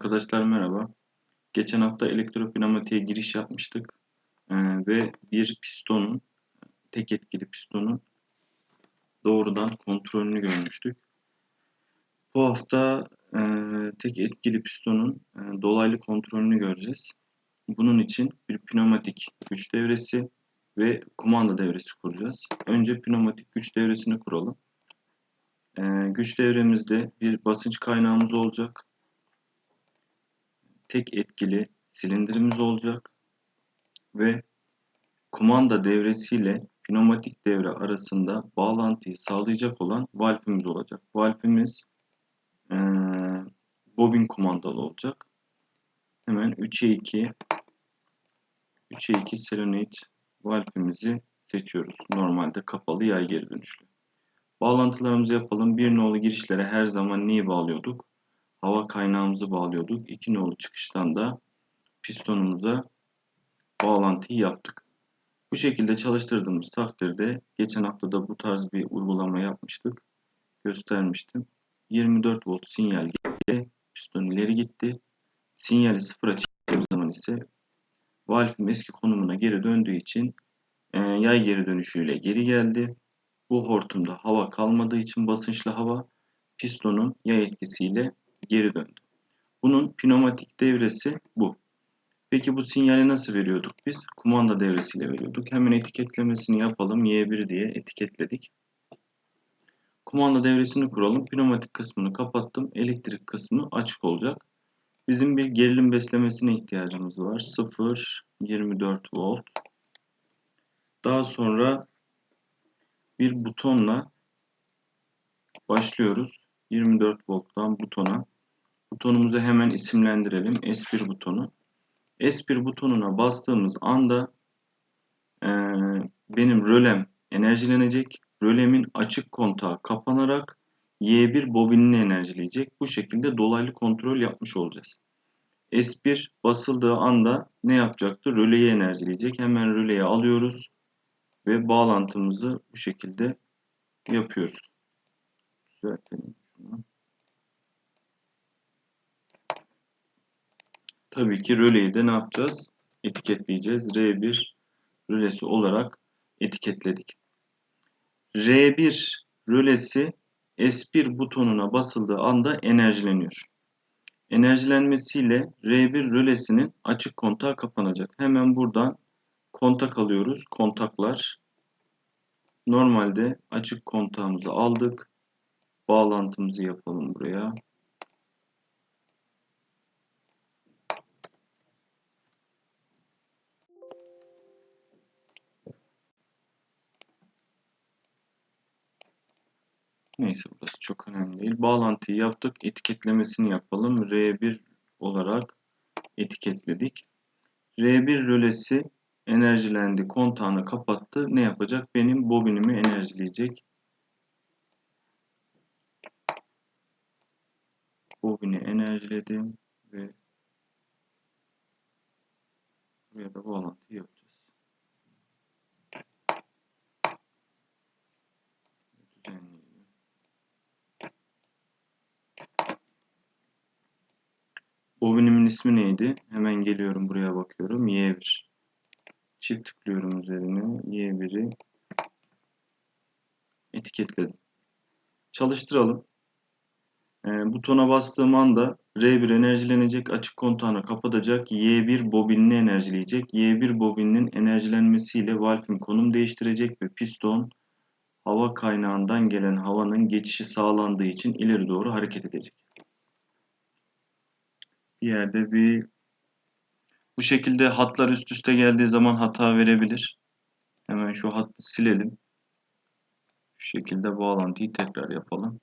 Arkadaşlar merhaba. Geçen hafta elektropneumatiğe giriş yapmıştık Ee, ve bir pistonun, tek etkili pistonun doğrudan kontrolünü görmüştük. Bu hafta e, tek etkili pistonun e, dolaylı kontrolünü göreceğiz. Bunun için bir pneumatik güç devresi ve kumanda devresi kuracağız. Önce pneumatik güç devresini kuralım. E, güç devremizde bir basınç kaynağımız olacak tek etkili silindirimiz olacak ve kumanda devresiyle pneumatik devre arasında bağlantıyı sağlayacak olan valfimiz olacak. Valfimiz e, bobin kumandalı olacak. Hemen 3'e 2 3'e 2 selenoid valfimizi seçiyoruz. Normalde kapalı yay geri dönüşlü. Bağlantılarımızı yapalım. Bir nolu girişlere her zaman neyi bağlıyorduk? Hava kaynağımızı bağlıyorduk. İki nolu çıkıştan da pistonumuza bağlantıyı yaptık. Bu şekilde çalıştırdığımız takdirde geçen hafta da bu tarz bir uygulama yapmıştık. Göstermiştim. 24 volt sinyal geldi. Piston ileri gitti. Sinyali sıfıra çektiğim zaman ise valfim eski konumuna geri döndüğü için e, yay geri dönüşüyle geri geldi. Bu hortumda hava kalmadığı için basınçlı hava pistonun yay etkisiyle geri döndü. Bunun pneumatik devresi bu. Peki bu sinyali nasıl veriyorduk biz? Kumanda devresiyle veriyorduk. Hemen etiketlemesini yapalım. Y1 diye etiketledik. Kumanda devresini kuralım. Pneumatik kısmını kapattım. Elektrik kısmı açık olacak. Bizim bir gerilim beslemesine ihtiyacımız var. 0, 24 volt. Daha sonra bir butonla başlıyoruz. 24 volttan butona. Butonumuzu hemen isimlendirelim. S1 butonu. S1 butonuna bastığımız anda e, benim rölem enerjilenecek. Rölemin açık kontağı kapanarak Y1 bobinini enerjileyecek. Bu şekilde dolaylı kontrol yapmış olacağız. S1 basıldığı anda ne yapacaktır? Röleyi enerjileyecek. Hemen röleyi alıyoruz ve bağlantımızı bu şekilde yapıyoruz. Düzeltelim. Tabii ki röleyi de ne yapacağız? Etiketleyeceğiz. R1 rölesi olarak etiketledik. R1 rölesi S1 butonuna basıldığı anda enerjileniyor. Enerjilenmesiyle R1 rölesinin açık kontağı kapanacak. Hemen buradan kontak alıyoruz. Kontaklar. Normalde açık kontağımızı aldık. Bağlantımızı yapalım buraya. Neyse burası çok önemli değil. Bağlantıyı yaptık. Etiketlemesini yapalım. R1 olarak etiketledik. R1 rölesi enerjilendi. Kontağını kapattı. Ne yapacak? Benim bobinimi enerjileyecek. Bobini enerjiledim ve buraya da bağlantı yapacağım. Bobinimin ismi neydi? Hemen geliyorum buraya bakıyorum. Y1. Çift tıklıyorum üzerine. Y1'i etiketledim. Çalıştıralım. E, butona bastığım anda R1 enerjilenecek, açık kontağını kapatacak, Y1 bobinini enerjileyecek. Y1 bobininin enerjilenmesiyle valfim konum değiştirecek ve piston hava kaynağından gelen havanın geçişi sağlandığı için ileri doğru hareket edecek bir yerde bir bu şekilde hatlar üst üste geldiği zaman hata verebilir. Hemen şu hattı silelim. Şu şekilde bağlantıyı tekrar yapalım.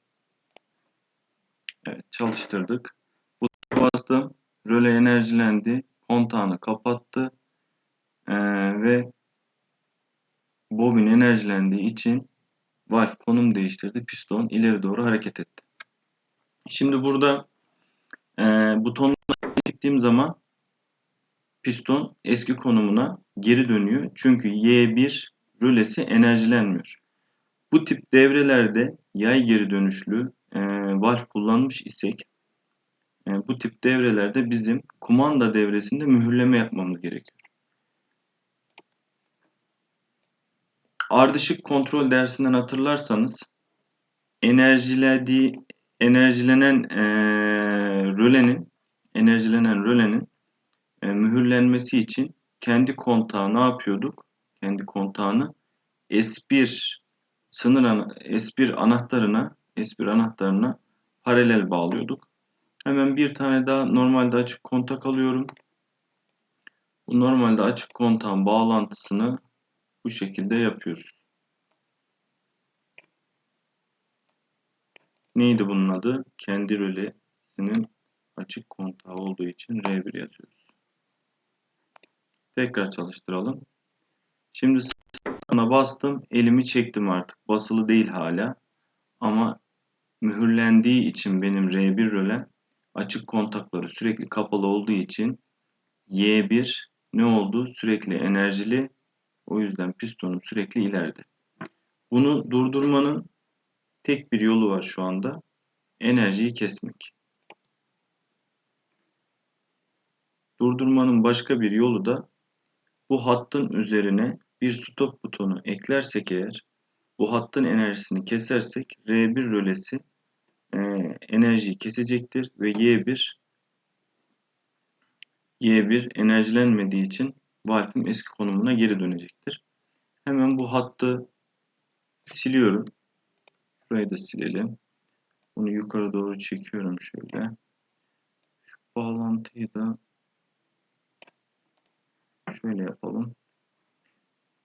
Evet çalıştırdık. Bu bastım. Röle enerjilendi. Kontağını kapattı. Ee, ve bobin enerjilendiği için valve konum değiştirdi. Piston ileri doğru hareket etti. Şimdi burada e, butonla çektiğim zaman piston eski konumuna geri dönüyor. Çünkü Y1 rölesi enerjilenmiyor. Bu tip devrelerde yay geri dönüşlü valve kullanmış isek e, bu tip devrelerde bizim kumanda devresinde mühürleme yapmamız gerekiyor. Ardışık kontrol dersinden hatırlarsanız enerjilediği enerjilenen e, rölenin enerjilenen rölenin e, mühürlenmesi için kendi kontağı ne yapıyorduk? Kendi kontağını S1 sınır ana, S1 anahtarına S1 anahtarına paralel bağlıyorduk. Hemen bir tane daha normalde açık kontak alıyorum. Bu normalde açık kontağın bağlantısını bu şekilde yapıyoruz. Neydi bunun adı? Kendi rölesinin açık kontağı olduğu için R1 yazıyoruz. Tekrar çalıştıralım. Şimdi sana bastım. Elimi çektim artık. Basılı değil hala. Ama mühürlendiği için benim R1 rölem açık kontakları sürekli kapalı olduğu için Y1 ne oldu? Sürekli enerjili. O yüzden pistonum sürekli ileride. Bunu durdurmanın tek bir yolu var şu anda. Enerjiyi kesmek. Durdurmanın başka bir yolu da bu hattın üzerine bir stop butonu eklersek eğer bu hattın enerjisini kesersek R1 rölesi e, enerjiyi kesecektir ve Y1 Y1 enerjilenmediği için valfim eski konumuna geri dönecektir. Hemen bu hattı siliyorum. Şurayı da silelim. Bunu yukarı doğru çekiyorum şöyle. Şu bağlantıyı da şöyle yapalım.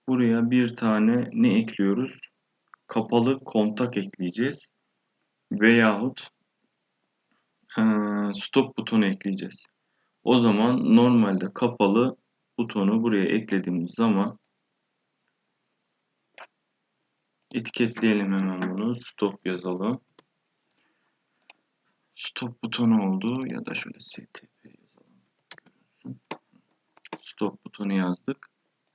Buraya bir tane ne ekliyoruz? Kapalı kontak ekleyeceğiz. Veyahut stop butonu ekleyeceğiz. O zaman normalde kapalı butonu buraya eklediğimiz zaman etiketleyelim hemen bunu. Stop yazalım. Stop butonu oldu ya da şöyle stp yazalım. Stop butonu yazdık.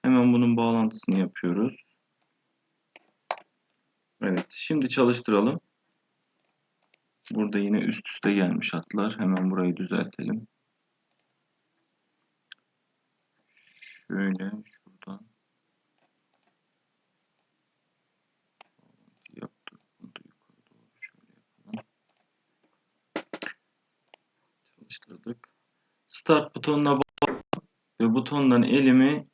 Hemen bunun bağlantısını yapıyoruz. Evet. Şimdi çalıştıralım. Burada yine üst üste gelmiş hatlar. Hemen burayı düzeltelim. Şöyle şuradan yaptık. Bunu yukarı doğru şöyle yapalım. Çalıştırdık. Start butonuna ve butondan elimi.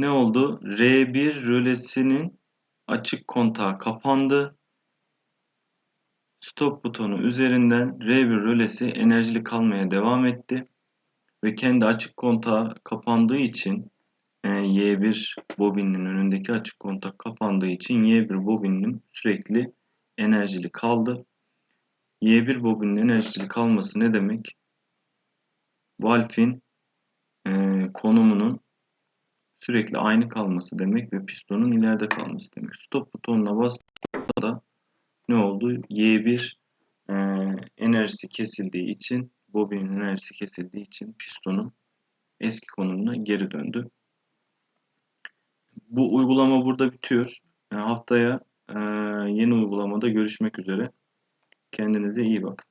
Ne oldu? R1 rölesinin açık kontağı kapandı. Stop butonu üzerinden R1 rölesi enerjili kalmaya devam etti ve kendi açık kontağı kapandığı için e, Y1 bobinin önündeki açık kontak kapandığı için Y1 bobinin sürekli enerjili kaldı. Y1 bobinin enerjili kalması ne demek? Valfin e, konumunun sürekli aynı kalması demek ve pistonun ileride kalması demek. Stop butonuna bastığında da ne oldu? Y1 e, enerjisi kesildiği için bobinin enerjisi kesildiği için pistonun eski konumuna geri döndü. Bu uygulama burada bitiyor. Yani haftaya e, yeni uygulamada görüşmek üzere. Kendinize iyi bakın.